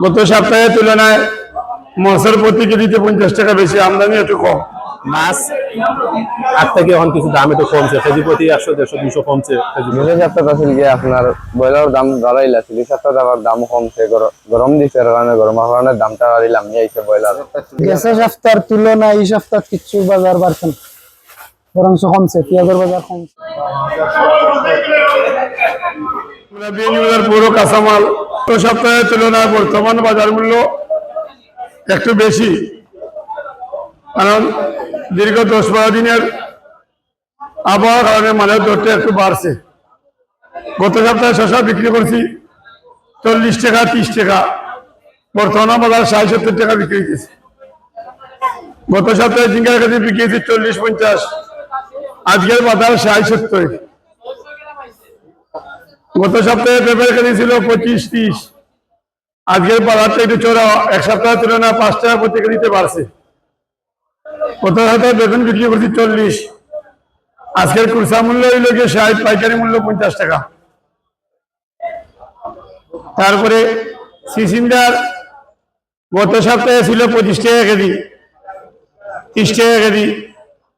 গত সপ্তাহের তুলনায় মাছের প্রতি কেজিতে পঞ্চাশ টাকা বেশি আমদানি একটু কম। মাছ আগ থেকে এখন কিছু দাম একটু কমছে কেজি প্রতি একশো দেড়শো দুশো কমছে। কেজি সপ্তাহ আছিল কি আপনার ব্রয়লার দাম বাড়াইলা আছিল এই সপ্তাহ আবার দাম কমছে গর- গরম দিছে কারণে গরমের কারণে দামটা বাড়িলাম নিয়ে আইছে ব্রয়লার গেছে সপ্তাহের তুলনায় এই সপ্তাহ কিছু বাজার বাড়ছে না বরঞ্চ কমছে পেঁয়াজের বাজার কমছে। পুরো কাঁচামাল। গত সপ্তাহের তুলনায় বর্তমান বাজার মূল্য একটু বেশি। কারণ দীর্ঘ দশ বারো দিনের আবহাওয়ার কারণে মালের দরটা একটু বাড়ছে। গত সপ্তাহে শশা বিক্রি করছি চল্লিশ টাকা, তিরিশ টাকা। বর্তমান বাজার ষাট সত্তর টাকা বিক্রি হয়েছে গত সপ্তাহে ঝিঙ্গার কাছে বিক্রি হয়েছে চল্লিশ পঞ্চাশ। আজকের বাজার ষাট সত্তর। গত সপ্তাহে পেপার ছিল পঁচিশ তিরিশ। আজকের বাজারটা একটু চড়া এক সপ্তাহের তুলনায় পাঁচ টাকা প্রতি কেজিতে বাড়ছে গত সপ্তাহে বেতন বিক্রি করছি চল্লিশ। আজকের কুরসা মূল্য হইল গিয়ে ষাট পাইকারি মূল্য পঞ্চাশ টাকা। তারপরে সিসিন্দার গত সপ্তাহে ছিল পঁচিশ টাকা কেজি। তিরিশ টাকা কেজি।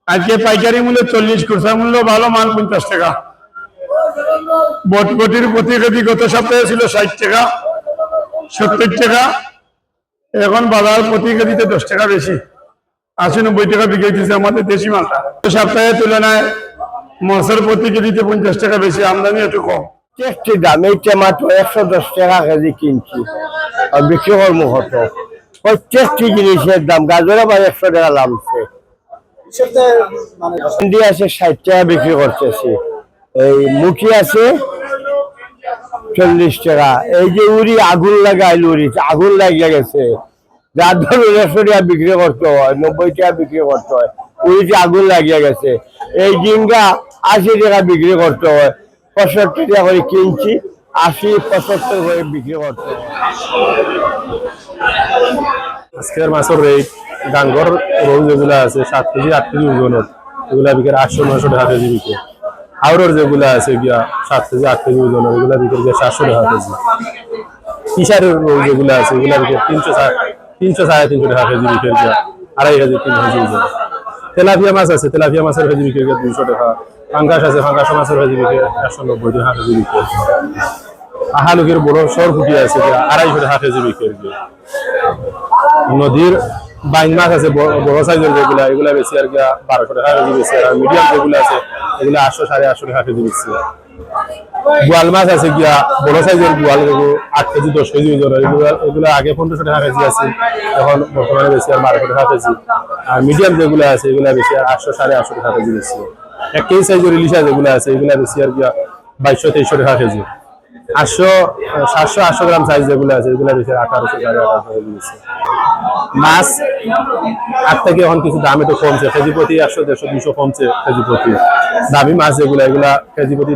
আজকে পাইকারি মূল্য চল্লিশ, কুরসা মূল্য ভালো, মাল পঞ্চাশ টাকা। বটবটির প্রতি কেজি গত সপ্তাহে ছিল ষাট টাকা সত্তর টাকা। এখন বাজার প্রতি কেজিতে দশ টাকা বেশি। আশি নব্বই টাকা বিক্রি হচ্ছে আমাদের দেশি মালটা। সপ্তাহের তুলনায় মাছের প্রতি কেজিতে পঞ্চাশ টাকা বেশি আমদানি একটু কম। টেস্টি দাম এই টমেটো একশো দশ টাকা কেজি কিনছি। আর বিক্রি কত? ওই টেস্টি জিনিসের দাম গাজর আবার একশো টাকা নামছে ভেন্ডি আছে ষাট টাকা বিক্রি করতেছি। এই মুখি আছে চল্লিশ টাকা। এই যে উড়ি, আগুন লাগাইল উড়ি আগুন লাগিয়ে গেছে। যার ধরুন একশো টাকা বিক্রি করতে হয়, নব্বই টাকা বিক্রি করতে হয় উড়িতে আগুন লাগিয়ে গেছে। এই জিঙ্গা আশি টাকা বিক্রি করতে হয়, পঁয়ষট্টি টাকা করে কিনছি, আশি, পঁচাত্তর করে বিক্রি করতে হয়। আজকের মাছের রেট ডাঙ্গর রোল যেগুলো আছে, সাত কেজি, আট কেজি ওজনের, এগুলা বিকের আটশো, নয়শো টাকা কেজি বিকে। হাওড়ের যেগুলো আছে গিয়া সাত কেজি, আট কেজি ওজনের এগুলা বিকের গিয়ে সাতশো টাকা কেজি। রোল যেগুলো আছে, এগুলা বিকের তিনশো তিনশো সাড়ে তিনশো টাকা কেজি বিকের গিয়া আড়াই কেজি তিন কেজি ওজন তেলাপিয়া মাছ আছে, তেলাপিয়া মাছের কেজি বিক্রি গিয়ে দুইশো টাকা। ফাঙ্গাস আছে ফাঙ্গাস মাছের কেজি বিক্রি একশো নব্বই টাকা কেজি বিক্রি আহালুকের বড় সর ফুটি আছে আড়াইশো টাকা কেজি বিক্রি গিয়ে। নদীর বাইন মাছ আছে বড় সাইজের যেগুলা, এগুলা বেশি আর কি বারোশো টাকা কেজি বেশি আর মিডিয়াম যেগুলো আছে এগুলো আটশো সাড়ে আটশো টাকা কেজি বেশি বোয়াল মাছ আছে গিয়া, বড় সাইজের বোয়াল যেগুলো আট কেজি, দশ কেজি ওজন এগুলো এগুলো আগে পনেরোশো টাকা কেজি আছে, এখন বর্তমানে বেশি আর বারোশো টাকা কেজি। আর মিডিয়াম যেগুলো আছে, এগুলো বেশি আর আটশো সাড়ে আটশো টাকা কেজি বেশি। এক কেজি সাইজের ইলিশা যেগুলো আছে, এগুলো বেশি আর গিয়া বাইশশো, তেইশশো টাকা কেজি। আটশো, সাতশো, আটশো গ্রাম সাইজ যেগুলো আছে, এগুলো বেশি আঠারোশো, সাড়ে আঠারোশো কেজি বেশি। মাছ আগ থেকে এখন কিছু দাম একটু কমছে। কেজি প্রতি একশো দেড়শো, দুশো কমছে কেজি প্রতি দামি মাছ যেগুলো, এগুলা কেজি প্রতি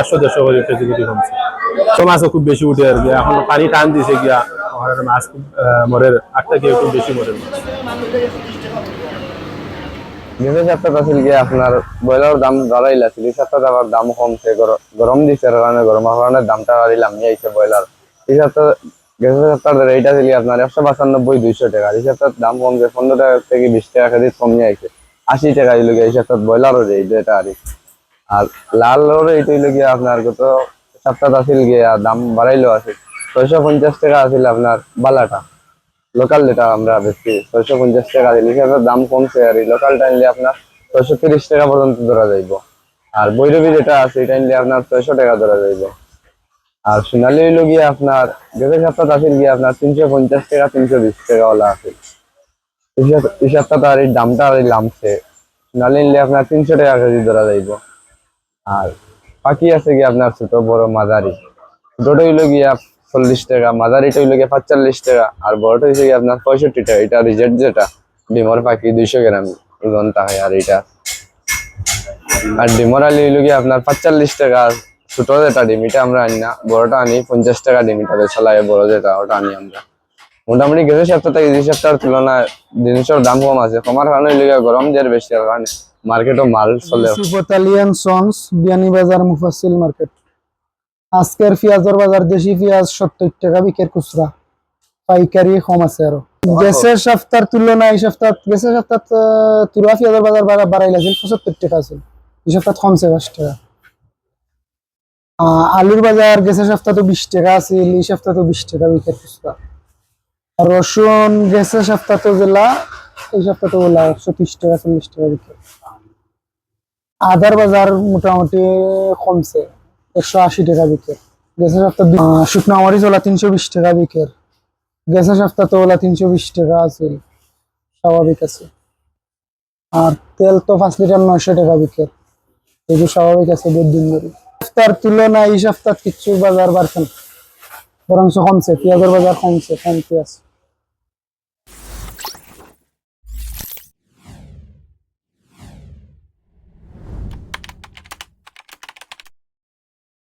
একশো দেড়শো করে কেজি প্রতি কমছে। তো মাছও খুব বেশি উঠে আর কি। এখন পানি টান দিছে গিয়া মাছ খুব মরের থেকে একটু বেশি মরে গেছে আছিল কি আপনার ব্রয়লার দাম আছিল এই সপ্তাহ আবার দাম কমছে। গর- গরম দিছে কারণে গরমের কারণে দামটা বাড়িলাম নিয়ে আইছে ব্রয়লার। এই সপ্তাহ গেছে সপ্তাহ রেট আছিল আপনার টাকা। দাম পঞ্চাশ টাকা আপনার বালাটা। লোকাল যেটা আমরা বেশি ছয়শো পঞ্চাশ টাকা দিলে দাম কমছে আর লোকালটা নিলে আপনার ছয়শো তিরিশ টাকা পর্যন্ত ধরা যাইব। আর বৈরবী যেটা আছে, এটা নিলে আপনার ছয়শো টাকা ধরা যাইব। আর সোনালি হইল গিয়ে আপনার গেছে সপ্তাহ আছিল গিয়ে আপনার তিনশো পঞ্চাশ টাকা, তিনশো বিশ টাকা ওলা আছে। এই সপ- এই সপ্তাহ আর এই দামটা আর লামছে। সোনালি নিলে আপনার তিনশো টাকা কেজি ধরা যাইব। আর পাখি আছে গিয়ে আপনার ছোট বড় মাঝারি। ছোটটা হইল গিয়া চল্লিশ টাকা, মাঝারিটা হইল গিয়া পাঁচচল্লিশ টাকা, আর বড়টা হইছে গিয়ে আপনার পঁয়ষট্টি টাকা। এটা রিজেক্ট যেটা, ডিমর পাখি দুইশো গ্রাম ওজন থাকে আর এটা আর ডিমর আলি হইল গিয়ে আপনার পাঁচচল্লিশ টাকা ছোট যেটা ডিম এটা আমরা আনি না বড়টা আনি পঞ্চাশ টাকা ডিম এটা লাগে বড় যেটা ওটা আনি আমরা। মোটামুটি গেছে সপ্তাহ থেকে এই সপ্তাহের তুলনায় জিনিসের দাম কম আছে। কমার কারণে গিয়া গরম যে বেশি আর কারণে মার্কেটও মাল চলে Italian Sons Beanibazar Mufassil market. আজকের পেঁয়াজের বাজার দেশি পেঁয়াজ সত্তর টাকা বিকের খুচরা। পাইকারি কম আছে আরও। গ্যাসের সপ্তাহের তুলনায় এই সপ্তাহ গ্যাসের সপ্তাহ তুলা পেঁয়াজের বাজার বাড়া- বাড়াইলা পঁচাত্তর টাকা আছিল। এই সপ্তাহ কমছে পাঁচ টাকা। আলুর বাজার গেছে সপ্তাহ তো বিশ টাকা আছিল এই সপ্তাহ তো বিশ টাকা খুচরা আর রসুন গেছে সপ্তাহ তো গেলা এই সপ্তাহ তো গেলা একশো ত্রিশ টাকা, চল্লিশ টাকা বিকেট আদার বাজার মোটামুটি কমছে, একশো আশি টাকা বিকেট গেছে সপ্তাহ শুকনো মরিচ ওলা তিনশো বিশ টাকা বিকেট গেছে সপ্তাহ তো ওলা তিনশো বিশ টাকা আছিল স্বাভাবিক আছে। আর তেল তো পাঁচ লিটার নয়শো টাকা বিকেট এগুলো স্বাভাবিক আছে ধরে সপ্তাহের তুলনায় এই সপ্তাহ কিছু বাজার বাড়ছে না। বরং কমছে, পেঁয়াজের বাজার কমছে, কমতে আছে।